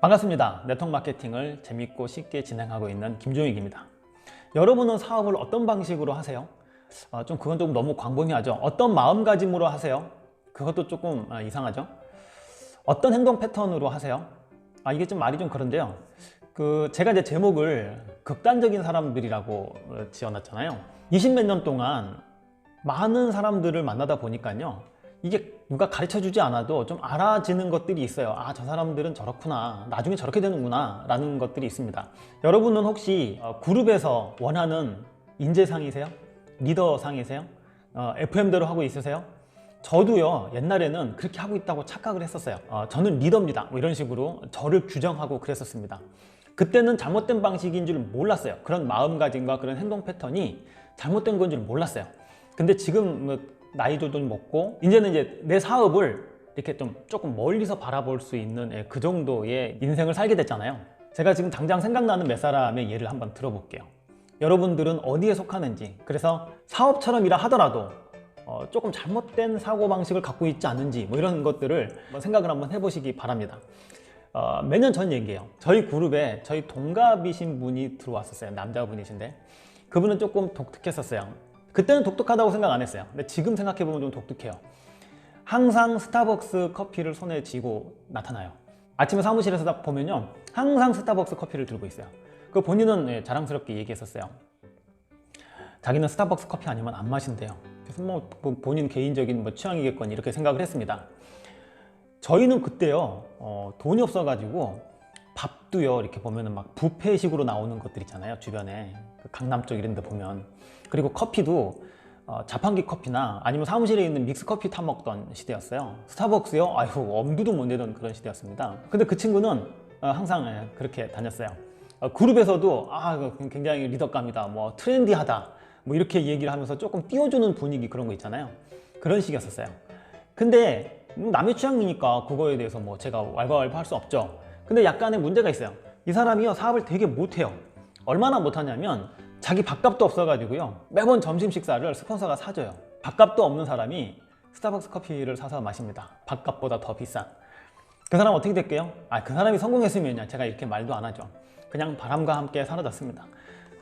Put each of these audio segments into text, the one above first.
반갑습니다. 네트워크 마케팅을 재밌고 쉽게 진행하고 있는 김종익입니다. 여러분은 사업을 어떤 방식으로 하세요? 아, 좀 그건 좀 너무 광범위하죠. 어떤 마음가짐으로 하세요? 그것도 조금 아, 이상하죠. 어떤 행동 패턴으로 하세요? 아 이게 좀 말이 좀 그런데요. 그 제가 이제 제목을 극단적인 사람들이라고 어, 지어놨잖아요. 20 몇 년 동안 많은 사람들을 만나다 보니까요. 이게 누가 가르쳐 주지 않아도 좀 알아지는 것들이 있어요. 아, 저 사람들은 저렇구나. 나중에 저렇게 되는구나. 라는 것들이 있습니다. 여러분은 혹시 어, 그룹에서 원하는 인재상이세요? 리더상이세요? 어, FM대로 하고 있으세요? 저도요, 옛날에는 그렇게 하고 있다고 착각을 했었어요. 어, 저는 리더입니다. 뭐 이런 식으로 저를 규정하고 그랬었습니다. 그때는 잘못된 방식인 줄 몰랐어요. 그런 마음가짐과 그런 행동 패턴이 잘못된 건 줄 몰랐어요. 근데 지금 뭐 나이도 좀 먹고 이제는 이제 내 사업을 이렇게 좀 조금 멀리서 바라볼 수 있는 예, 그 정도의 인생을 살게 됐잖아요. 제가 지금 당장 생각나는 몇 사람의 예를 한번 들어볼게요. 여러분들은 어디에 속하는지 그래서 사업처럼 일을 하더라도 어, 조금 잘못된 사고 방식을 갖고 있지 않는지 뭐 이런 것들을 생각을 한번 해보시기 바랍니다. 어, 몇 년 전 얘기예요. 저희 그룹에 저희 동갑이신 분이 들어왔었어요. 남자분이신데 그분은 조금 독특했었어요. 그때는 독특하다고 생각 안 했어요. 근데 지금 생각해 보면 좀 독특해요. 항상 스타벅스 커피를 손에 쥐고 나타나요. 아침에 사무실에서 딱 보면요, 항상 스타벅스 커피를 들고 있어요. 그 본인은 예, 자랑스럽게 얘기했었어요. 자기는 스타벅스 커피 아니면 안 마신대요. 그래서 뭐, 뭐 본인 개인적인 뭐 취향이겠거니 이렇게 생각을 했습니다. 저희는 그때요 어, 돈이 없어가지고 밥도요 이렇게 보면은 막 뷔페식으로 나오는 것들 있잖아요 주변에. 그 강남 쪽 이런 데 보면. 그리고 커피도 어, 자판기 커피나 아니면 사무실에 있는 믹스 커피 타 먹던 시대였어요. 스타벅스요? 아유 엄두도 못 내던 그런 시대였습니다. 근데 그 친구는 어, 항상 예, 그렇게 다녔어요. 어, 그룹에서도 아 굉장히 리더감이다 뭐 트렌디하다 뭐 이렇게 얘기를 하면서 조금 띄워주는 분위기 그런 거 있잖아요. 그런 식이었었어요. 근데 남의 취향이니까 그거에 대해서 뭐 제가 왈가왈부 할 수 없죠. 근데 약간의 문제가 있어요. 이 사람이요 사업을 되게 못해요. 얼마나 못하냐면 자기 밥값도 없어가지고요 매번 점심 식사를 스폰서가 사줘요. 밥값도 없는 사람이 스타벅스 커피를 사서 마십니다. 밥값보다 더 비싼. 그 사람 어떻게 될게요? 아 그 사람이 성공했으면요 제가 이렇게 말도 안 하죠. 그냥 바람과 함께 사라졌습니다.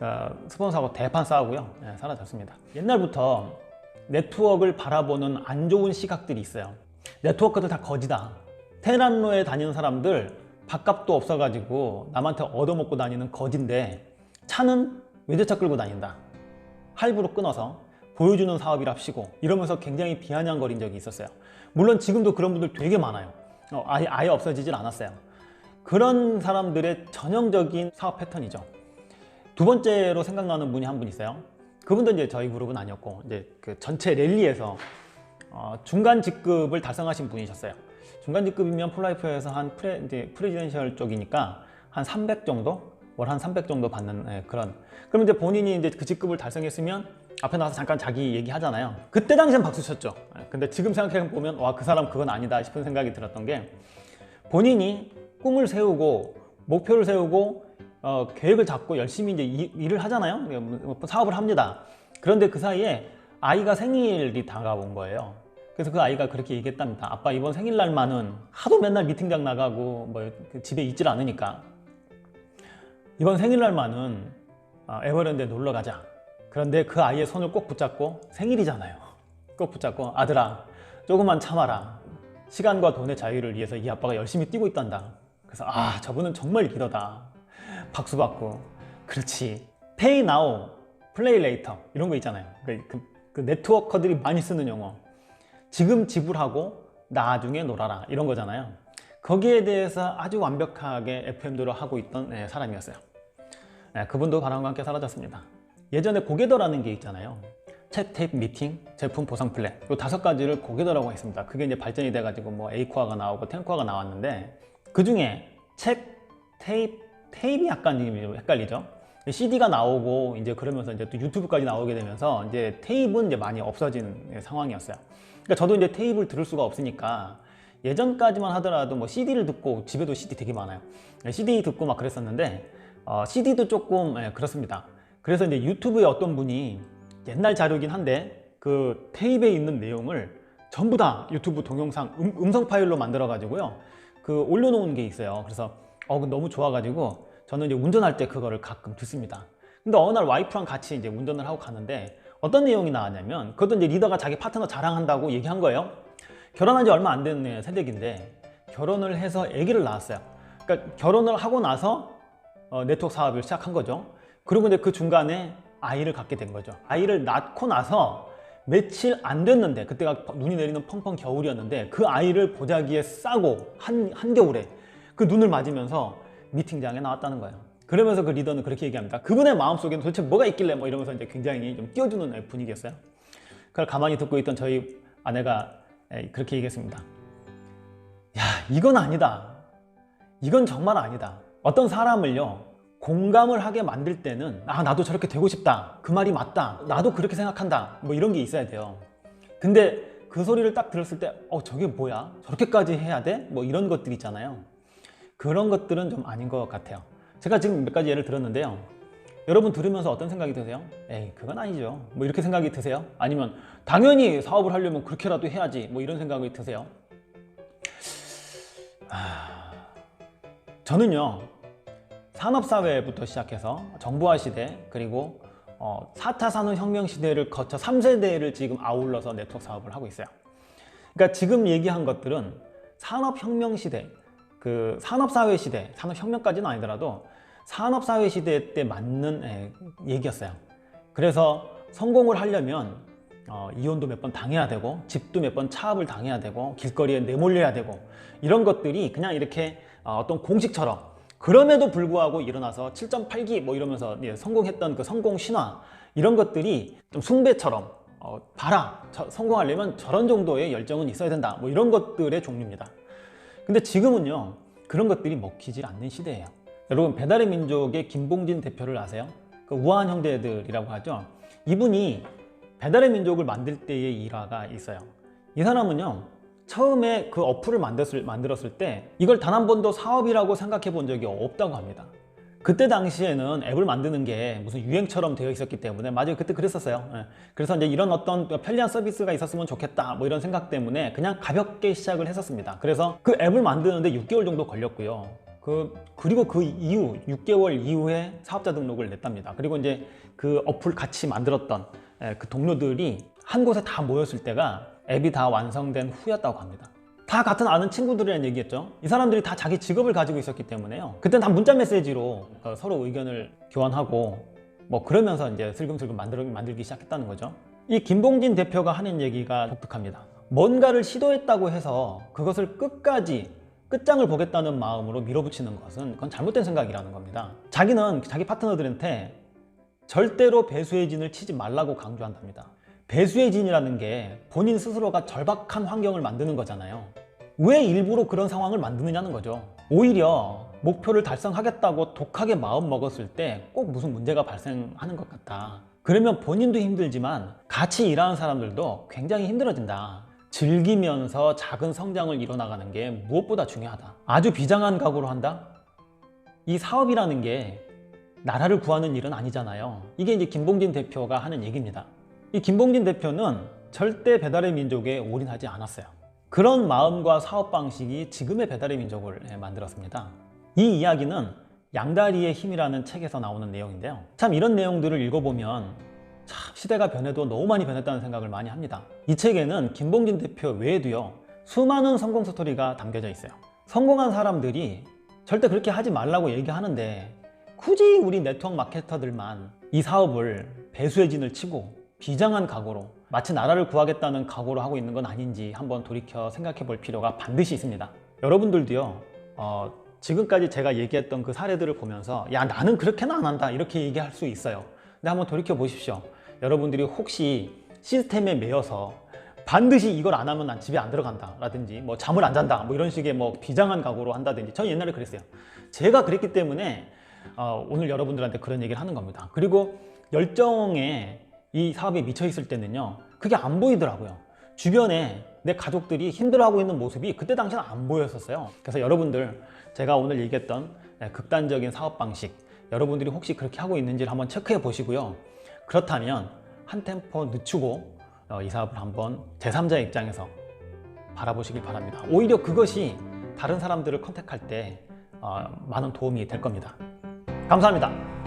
어, 스폰서하고 대판 싸우고요 네, 사라졌습니다. 옛날부터 네트워크를 바라보는 안 좋은 시각들이 있어요. 네트워크들 다 거지다. 테란로에 다니는 사람들 밥값도 없어가지고 남한테 얻어먹고 다니는 거진데 차는 외제차 끌고 다닌다. 할부로 끊어서 보여주는 사업이랍시고 이러면서 굉장히 비아냥거린 적이 있었어요. 물론 지금도 그런 분들 되게 많아요. 어, 아예, 아예 없어지질 않았어요. 그런 사람들의 전형적인 사업 패턴이죠. 두 번째로 생각나는 분이 한 분 있어요. 그분도 이제 저희 그룹은 아니었고 이제 그 전체 랠리에서 어, 중간 직급을 달성하신 분이셨어요. 중간 직급이면 폴라이프에서 한 프레, 이제 프레지던셜 쪽이니까 한 300 정도? 월 한 300 정도 받는 예, 그런. 그럼 이제 본인이 이제 그 직급을 달성했으면 앞에 나와서 잠깐 자기 얘기 하잖아요. 그때 당시엔 박수 쳤죠. 예, 근데 지금 생각해 보면 와, 그 사람 그건 아니다 싶은 생각이 들었던 게 본인이 꿈을 세우고 목표를 세우고 어, 계획을 잡고 열심히 이제 이- 일을 하잖아요. 뭐 사업을 합니다. 그런데 그 사이에 아이가 생일이 다가온 거예요. 그래서 그 아이가 그렇게 얘기했답니다. 아빠 이번 생일날만은 하도 맨날 미팅장 나가고 뭐그 집에 있질 않으니까 이번 생일날만은 아, 에버랜드에 놀러 가자. 그런데 그 아이의 손을 꼭 붙잡고 생일이잖아요. 꼭 붙잡고 아들아 조금만 참아라. 시간과 돈의 자유를 위해서 이 아빠가 열심히 뛰고 있단다. 그래서 아 저분은 정말 리더다. 박수 받고 그렇지. Pay now, play later 이런 거 있잖아요. 그, 그, 그 네트워커들이 많이 쓰는 용어. 지금 지불하고 나중에 놀아라 이런 거잖아요. 거기에 대해서 아주 완벽하게 FM대로 하고 있던 네, 사람이었어요. 네, 그분도 바람과 함께 사라졌습니다. 예전에 고개더라는 게 있잖아요. 챗 테이프 미팅, 제품 보상 플랜 이 다섯 가지를 고개더라고 했습니다. 그게 이제 발전이 돼가지고 뭐 에이코아가 나오고 텐코아가 나왔는데 그 중에 책, 테이프, 테이프 약간 좀 헷갈리죠. CD가 나오고 이제 그러면서 이제 또 유튜브까지 나오게 되면서 이제 테이프는 이제 많이 없어진 상황이었어요. 그러니까 저도 이제 테이프를 들을 수가 없으니까 예전까지만 하더라도 뭐 CD를 듣고 집에도 CD 되게 많아요. CD 듣고 막 그랬었는데 어, CD도 조금 예, 그렇습니다. 그래서 이제 유튜브에 어떤 분이 옛날 자료긴 한데 그 테이프에 있는 내용을 전부 다 유튜브 동영상 음, 성 파일로 만들어 가지고요. 그 올려놓은 게 있어요. 그래서 어, 너무 좋아가지고 저는 이제 운전할 때 그거를 가끔 듣습니다. 근데 어느 날 와이프랑 같이 이제 운전을 하고 가는데 어떤 내용이 나왔냐면 그것도 이제 리더가 자기 파트너 자랑한다고 얘기한 거예요. 결혼한 지 얼마 안 된 새댁인데 결혼을 해서 아기를 낳았어요. 그러니까 결혼을 하고 나서 어, 네트워크 사업을 시작한 거죠. 그리고 이제 그 중간에 아이를 갖게 된 거죠. 아이를 낳고 나서 며칠 안 됐는데 그때가 눈이 내리는 펑펑 겨울이었는데 그 아이를 보자기에 싸고 한 한겨울에 그 눈을 맞으면서 미팅장에 나왔다는 거예요. 그러면서 그 리더는 그렇게 얘기합니다. 그분의 마음속에는 도대체 뭐가 있길래 뭐 이러면서 이제 굉장히 좀 띄워주는 분위기였어요. 그걸 가만히 듣고 있던 저희 아내가 에, 그렇게 얘기했습니다. 야, 이건 아니다. 이건 정말 아니다. 어떤 사람을요, 공감을 하게 만들 때는, 아, 나도 저렇게 되고 싶다. 그 말이 맞다. 나도 그렇게 생각한다. 뭐 이런 게 있어야 돼요. 근데 그 소리를 딱 들었을 때, 어, 저게 뭐야? 저렇게까지 해야 돼? 뭐 이런 것들 있잖아요. 그런 것들은 좀 아닌 것 같아요. 제가 지금 몇 가지 예를 들었는데요. 여러분 들으면서 어떤 생각이 드세요? 에이, 그건 아니죠. 뭐 이렇게 생각이 드세요? 아니면 당연히 사업을 하려면 그렇게라도 해야지. 뭐 이런 생각이 드세요? 아, 저는요, 산업사회부터 시작해서 정부화 시대, 그리고 어, 4차 산업혁명 시대를 거쳐 3세대를 지금 아울러서 네트워크 사업을 하고 있어요. 그러니까 지금 얘기한 것들은 산업혁명 시대, 그 산업사회 시대, 산업혁명까지는 아니더라도 산업사회 시대 때 맞는 에, 얘기였어요. 그래서 성공을 하려면 어, 이혼도 몇 번 당해야 되고 집도 몇 번 차압을 당해야 되고 길거리에 내몰려야 되고 이런 것들이 그냥 이렇게 어, 어떤 공식처럼 그럼에도 불구하고 일어나서 7.8기 뭐 이러면서 예, 성공했던 그 성공 신화 이런 것들이 좀 숭배처럼 어, 봐라 저- 성공하려면 저런 정도의 열정은 있어야 된다 뭐 이런 것들의 종류입니다. 근데 지금은요 그런 것들이 먹히질 않는 시대예요. 여러분 배달의 민족의 김봉진 대표를 아세요? 그 우아한 형제들이라고 하죠. 이분이 배달의 민족을 만들 때의 일화가 있어요. 이 사람은요 처음에 그 어플을 만들었을, 만들었을 때 이걸 단 한 번도 사업이라고 생각해 본 적이 없다고 합니다. 그때 당시에는 앱을 만드는 게 무슨 유행처럼 되어 있었기 때문에 맞아요 그때 그랬었어요. 예. 그래서 이제 이런 어떤 편리한 서비스가 있었으면 좋겠다 뭐 이런 생각 때문에 그냥 가볍게 시작을 했었습니다. 그래서 그 앱을 만드는데 6개월 정도 걸렸고요. 그 그리고 그 이후 6개월 이후에 사업자 등록을 냈답니다. 그리고 이제 그 어플 같이 만들었던 예, 그 동료들이 한 곳에 다 모였을 때가 앱이 다 완성된 후였다고 합니다 다 같은 아는 친구들이란 얘기였죠. 이 사람들이 다 자기 직업을 가지고 있었기 때문에요. 그때는 다 문자 메시지로 어, 서로 의견을 교환하고 뭐 그러면서 이제 슬금슬금 만들기, 만들기 시작했다는 거죠. 이 김봉진 대표가 하는 얘기가 독특합니다. 뭔가를 시도했다고 해서 그것을 끝까지 끝장을 보겠다는 마음으로 밀어붙이는 것은 그건 잘못된 생각이라는 겁니다. 자기는 자기 파트너들한테 절대로 배수의 진을 치지 말라고 강조한답니다. 배수의 진이라는 게 본인 스스로가 절박한 환경을 만드는 거잖아요. 왜 일부러 그런 상황을 만드느냐는 거죠. 오히려 목표를 달성하겠다고 독하게 마음 먹었을 때 꼭 무슨 문제가 발생하는 것 같다. 그러면 본인도 힘들지만 같이 일하는 사람들도 굉장히 힘들어진다. 즐기면서 작은 성장을 이뤄나가는 게 무엇보다 중요하다. 아주 비장한 각오로 한다? 이 사업이라는 게 나라를 구하는 일은 아니잖아요. 이게 이제 김봉진 대표가 하는 얘기입니다. 이 김봉진 대표는 절대 배달의 민족에 올인하지 않았어요. 그런 마음과 사업 방식이 지금의 배달의 민족을 예, 만들었습니다. 이 이야기는 양다리의 힘이라는 책에서 나오는 내용인데요. 참 이런 내용들을 읽어보면 참 시대가 변해도 너무 많이 변했다는 생각을 많이 합니다. 이 책에는 김봉진 대표 외에도요 수많은 성공 스토리가 담겨져 있어요. 성공한 사람들이 절대 그렇게 하지 말라고 얘기하는데 굳이 우리 네트워크 마케터들만 이 사업을 배수의 진을 치고 비장한 각오로 마치 나라를 구하겠다는 각오로 하고 있는 건 아닌지 한번 돌이켜 생각해 볼 필요가 반드시 있습니다. 여러분들도요, 어, 지금까지 제가 얘기했던 그 사례들을 보면서 야, 나는 그렇게는 안 한다. 이렇게 얘기할 수 있어요. 근데 한번 돌이켜 보십시오. 여러분들이 혹시 시스템에 매여서 반드시 이걸 안 하면 난 집에 안 들어간다 라든지 뭐 잠을 안 잔다 뭐 이런 식의 뭐 비장한 각오로 한다든지 저는 옛날에 그랬어요 제가 그랬기 때문에 어, 오늘 여러분들한테 그런 얘기를 하는 겁니다 그리고 열정에 이 사업에 미쳐 있을 때는요 그게 안 보이더라고요 주변에 내 가족들이 힘들어하고 있는 모습이 그때 당시는 안 보였었어요 그래서 여러분들 제가 오늘 얘기했던 네, 극단적인 사업 방식 여러분들이 혹시 그렇게 하고 있는지를 한번 체크해 보시고요 그렇다면 한 템포 늦추고 어, 이 사업을 한번 제3자의 입장에서 바라보시길 바랍니다 오히려 그것이 다른 사람들을 컨택할 때 어, 많은 도움이 될 겁니다. 감사합니다.